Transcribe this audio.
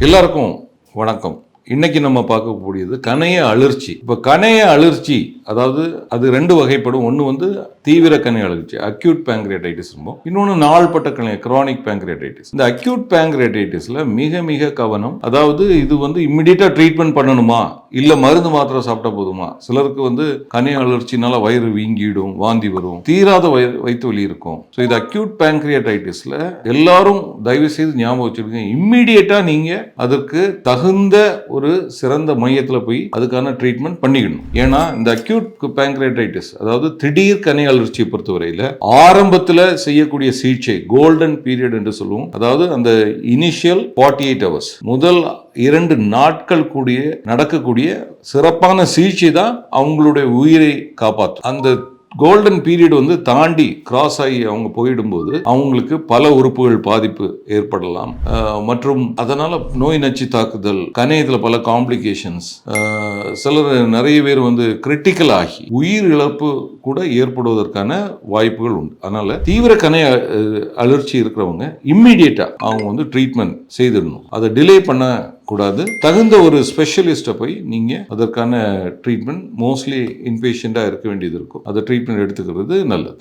எல்லாருக்கும் வணக்கம். இன்னைக்கு நம்ம பார்க்கக்கூடியது கணைய அழற்சி இப்போ கணைய அழற்சி அதாவது அது ரெண்டு வகைப்படும். ஒன்று வந்து தீவிர கணைய அழற்சி அக்யூட் பேங்க்ரியடைட்டிஸ் இன்னொன்று நாள்பட்ட கணைய கிரானிக் பேங்க்ரியடைட்டிஸ் இந்த அக்யூட் பேங்க்ரியடைட்டிஸ்ல மிக மிக கவனம் அதாவது இது வந்து இம்மிடியட்டாக ட்ரீட்மெண்ட் பண்ணணுமா? இல்லை மருந்து மாத்திரை சாப்பிட்டா போதுமா? சிலருக்கு வந்து கனி அழற்சினால வயிறு வீங்கிடும் வாந்தி வரும் தீராத வயிறு வயிற்று வலி இருக்கும். ஸோ இது அக்யூட் பேங்க்ரியடைட்டிஸ்ல எல்லாரும் தயவு செய்து ஞாபகம் வச்சுருக்கீங்க இம்மிடியட்டா நீங்கள் அதற்கு தகுந்த ஒரு சிறந்த மையத்தில் போய் அதுக்கான ட்ரீட்மெண்ட் பண்ணிக்கணும். ஏன்னா இந்த அக்யூட் பேங்க்ரியடைட்டிஸ் அதாவது திடீர் கனி அழற்சியை பொறுத்தவரையில் ஆரம்பத்தில் செய்யக்கூடிய சிகிச்சை கோல்டன் பீரியட் என்று சொல்லுவோம். அதாவது அந்த இனிஷியல் ஃபார்ட்டி எயிட் ஹவர்ஸ் முதல் இரண்டு நாட்கள் கூடிய நடக்கக்கூடிய சிறப்பான சிகிச்சை தான் அவங்களுடைய உயிரை காப்பாற்றும். அந்த கோல்டன் பீரியட் வந்து தாண்டி கிராஸ் ஆகி அவங்க போயிடும்போது அவங்களுக்கு பல உறுப்புகள் பாதிப்பு ஏற்படலாம். மற்றும் அதனால நோய் நச்சு தாக்குதல் கணையத்தில் பல காம்ப்ளிகேஷன்ஸ் சிலர் நிறைய பேர் வந்து கிரிட்டிக்கல் ஆகி உயிர் இழப்பு கூட ஏற்படுவதற்கான வாய்ப்புகள் உண்டு. அதனால தீவிர கணைய அஹ், அழற்சி இருக்கிறவங்க இம்மிடியட்டா அவங்க வந்து ட்ரீட்மெண்ட் செய்திடணும். அதை டிலே பண்ண கூடாது தகுந்த ஒரு ஸ்பெஷலிஸ்ட்டை போய் நீங்கள் அதற்கான ட்ரீட்மெண்ட் மோஸ்ட்லி இன்பேஷண்ட்டாக இருக்க வேண்டியது இருக்கும். அதை ட்ரீட்மெண்ட் எடுத்துக்கிறது நல்லது.